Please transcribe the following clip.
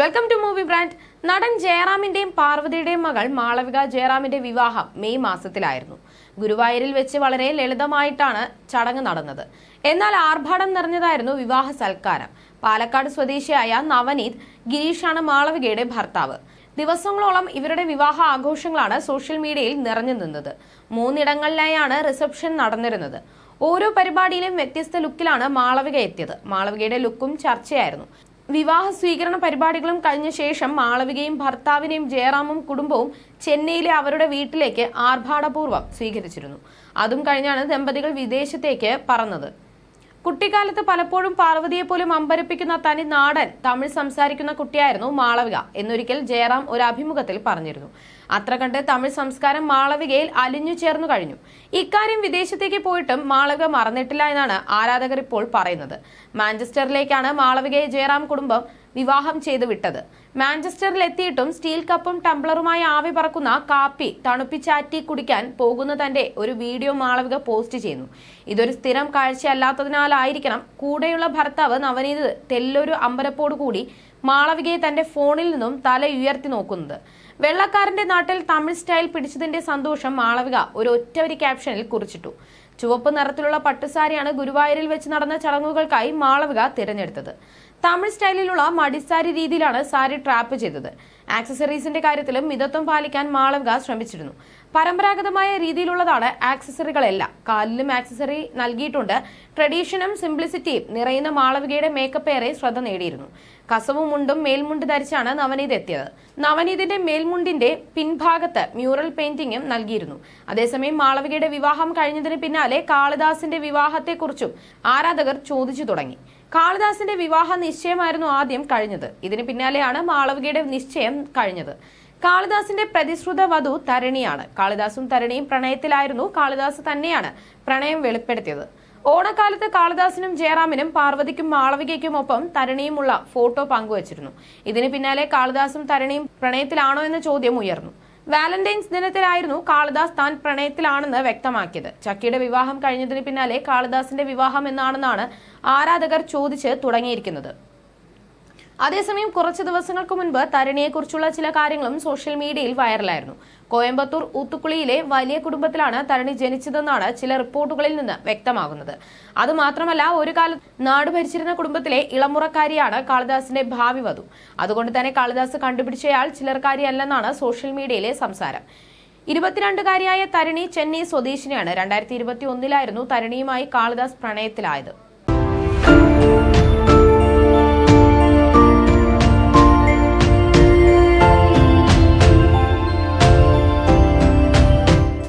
Welcome to movie brand നടൻ ജയറാമിന്റെയും പാർവതിയുടെയും മകൾ മാളവിക ജയറാമിന്റെ വിവാഹം മെയ് മാസത്തിലായിരുന്നു. ഗുരുവായൂരിൽ വെച്ച് വളരെ ലളിതമായിട്ടാണ് ചടങ്ങ് നടന്നത്. എന്നാൽ ആർഭാടം നിറഞ്ഞതായിരുന്നു വിവാഹ സൽക്കാരം. പാലക്കാട് സ്വദേശിയായ നവനീത് ഗിരീഷാണ് മാളവികയുടെ ഭർത്താവ്. ദിവസങ്ങളോളം ഇവരുടെ വിവാഹ ആഘോഷങ്ങളാണ് സോഷ്യൽ മീഡിയയിൽ നിറഞ്ഞു നിന്നത്. മൂന്നിടങ്ങളിലായാണ് റിസപ്ഷൻ നടന്നിരുന്നത്. ഓരോ പരിപാടിയിലും വ്യത്യസ്ത ലുക്കിലാണ് മാളവിക എത്തിയത്. മാളവികയുടെ ലുക്കും ചർച്ചയായിരുന്നു. വിവാഹ സ്വീകരണ പരിപാടികളും കഴിഞ്ഞ ശേഷം മാളവികയും ഭർത്താവിനെയും ജയറാമും കുടുംബവും ചെന്നൈയിലെ അവരുടെ വീട്ടിലേക്ക് ആർഭാടപൂർവം സ്വീകരിച്ചിരുന്നു. അതും കഴിഞ്ഞാണ് ദമ്പതികൾ വിദേശത്തേക്ക് പറന്നത്. കുട്ടിക്കാലത്ത് പലപ്പോഴും പാർവതിയെ പോലും അമ്പരപ്പിക്കുന്ന തനി നാടൻ തമിഴ് സംസാരിക്കുന്ന കുട്ടിയായിരുന്നു മാളവിക എന്നൊരിക്കൽ ജയറാം ഒരു അഭിമുഖത്തിൽ പറഞ്ഞിരുന്നു. അത്ര കണ്ട് തമിഴ് സംസ്കാരം മാളവികയിൽ അലിഞ്ഞു ചേർന്നു കഴിഞ്ഞു. ഇക്കാര്യം വിദേശത്തേക്ക് പോയിട്ടും മാളവിക മറന്നിട്ടില്ല എന്നാണ് ആരാധകർ ഇപ്പോൾ പറയുന്നത്. മാഞ്ചസ്റ്ററിലേക്കാണ് മാളവികയെ ജയറാം കുടുംബം വിവാഹം ചെയ്തു വിട്ടത്. മാഞ്ചസ്റ്ററിൽ എത്തിയിട്ടും സ്റ്റീൽ കപ്പും ടംബ്ലറുമായി ആവി പറക്കുന്ന കാപ്പി തണുപ്പിച്ചാറ്റി കുടിക്കാൻ പോകുന്ന തന്റെ ഒരു വീഡിയോ മാളവിക പോസ്റ്റ് ചെയ്യുന്നു. ഇതൊരു സ്ഥിരം കാഴ്ചയല്ലാത്തതിനാലായിരിക്കണം കൂടെയുള്ള ഭർത്താവ് നവനീത് തെല്ലൊരു അമ്പരപ്പോടു കൂടി മാളവികയെ തന്റെ ഫോണിൽ നിന്നും തല ഉയർത്തി നോക്കുന്നത്. വെള്ളക്കാരന്റെ നാട്ടിൽ തമിഴ് സ്റ്റൈൽ പിടിച്ചതിന്റെ സന്തോഷം മാളവിക ഒരു ഒറ്റവരി ക്യാപ്ഷനിൽ കുറിച്ചിട്ടു. ചുവപ്പ് നിറത്തിലുള്ള പട്ടുസാരിയാണ് ഗുരുവായൂരിൽ വെച്ച് നടന്ന ചടങ്ങുകൾക്കായി മാളവിക തിരഞ്ഞെടുത്തത്. തമിഴ് സ്റ്റൈലിലുള്ള മടിസാരി രീതിയിലാണ് സാരി ട്രാപ്പ് ചെയ്തത്. ആക്സസറീസിന്റെ കാര്യത്തിലും മിതത്വം പാലിക്കാൻ മാളവിക ശ്രമിച്ചിരുന്നു. പരമ്പരാഗതമായ രീതിയിലുള്ളതാണ് ആക്സസറികളെല്ലാം. കാലിലും ആക്സസറി നൽകിയിട്ടുണ്ട്. ട്രഡീഷനും സിംപ്ലിസിറ്റിയും നിറയുന്ന മാളവികയുടെ മേക്കപ്പ് ഏറെ ശ്രദ്ധ നേടിയിരുന്നു. കസവും മുണ്ടും മേൽമുണ്ട് ധരിച്ചാണ് നവനീത് എത്തിയത്. നവനീതിന്റെ മേൽമുണ്ടിന്റെ പിൻഭാഗത്ത് മ്യൂറൽ പെയിന്റിംഗും നൽകിയിരുന്നു. അതേസമയം മാളവികയുടെ വിവാഹം കഴിഞ്ഞതിന് പിന്നാലെ കാളിദാസിന്റെ വിവാഹത്തെക്കുറിച്ചും ആരാധകർ ചോദിച്ചു തുടങ്ങി. കാളിദാസിന്റെ വിവാഹ നിശ്ചയമായിരുന്നു ആദ്യം കഴിഞ്ഞത്. ഇതിന് പിന്നാലെയാണ് മാളവികയുടെ നിശ്ചയം കഴിഞ്ഞത്. കാളിദാസിന്റെ പ്രതിശ്രുത വധു തരണിയാണ്. കാളിദാസും തരണിയും പ്രണയത്തിലായിരുന്നു. കാളിദാസ് തന്നെയാണ് പ്രണയം വെളിപ്പെടുത്തിയത്. ഓണക്കാലത്ത് കാളിദാസിനും ജയറാമിനും പാർവതിക്കും മാളവികയ്ക്കും ഒപ്പം തരണിയുമുള്ള ഫോട്ടോ പങ്കുവച്ചിരുന്നു. ഇതിന് പിന്നാലെ കാളിദാസും തരണിയും പ്രണയത്തിലാണോ എന്ന ചോദ്യം ഉയർന്നു. വാലന്റൈൻസ് ദിനത്തിലായിരുന്നു കാളിദാസ് താൻ പ്രണയത്തിലാണെന്ന് വ്യക്തമാക്കിയത്. ചക്കിയുടെ വിവാഹം കഴിഞ്ഞതിന് പിന്നാലെ കാളിദാസിന്റെ വിവാഹം എന്നാണെന്നാണ് ആരാധകർ ചോദിച്ച് തുടങ്ങിയിരിക്കുന്നത്. അതേസമയം കുറച്ച് ദിവസങ്ങൾക്ക് മുൻപ് തരണിയെക്കുറിച്ചുള്ള ചില കാര്യങ്ങളും സോഷ്യൽ മീഡിയയിൽ വൈറലായിരുന്നു. കോയമ്പത്തൂർ ഊത്തുക്കുളിയിലെ വലിയ കുടുംബത്തിലാണ് തരണി ജനിച്ചതെന്നാണ് ചില റിപ്പോർട്ടുകളിൽ നിന്ന് വ്യക്തമാകുന്നത്. അതുമാത്രമല്ല ഒരു കാലം നാട് ഭരിച്ചിരുന്ന കുടുംബത്തിലെ ഇളമുറക്കാരിയാണ് കാളിദാസിന്റെ ഭാവി വധു. അതുകൊണ്ട് തന്നെ കാളിദാസ് കണ്ടുപിടിച്ചയാൾ ചിലർക്കാരിയല്ലെന്നാണ് സോഷ്യൽ മീഡിയയിലെ സംസാരം. ഇരുപത്തിരണ്ടുകാരിയായ തരണി ചെന്നൈ സ്വദേശിനിയാണ്. രണ്ടായിരത്തി ഇരുപത്തി ഒന്നിലായിരുന്നു തരണിയുമായി കാളിദാസ് പ്രണയത്തിലായത്.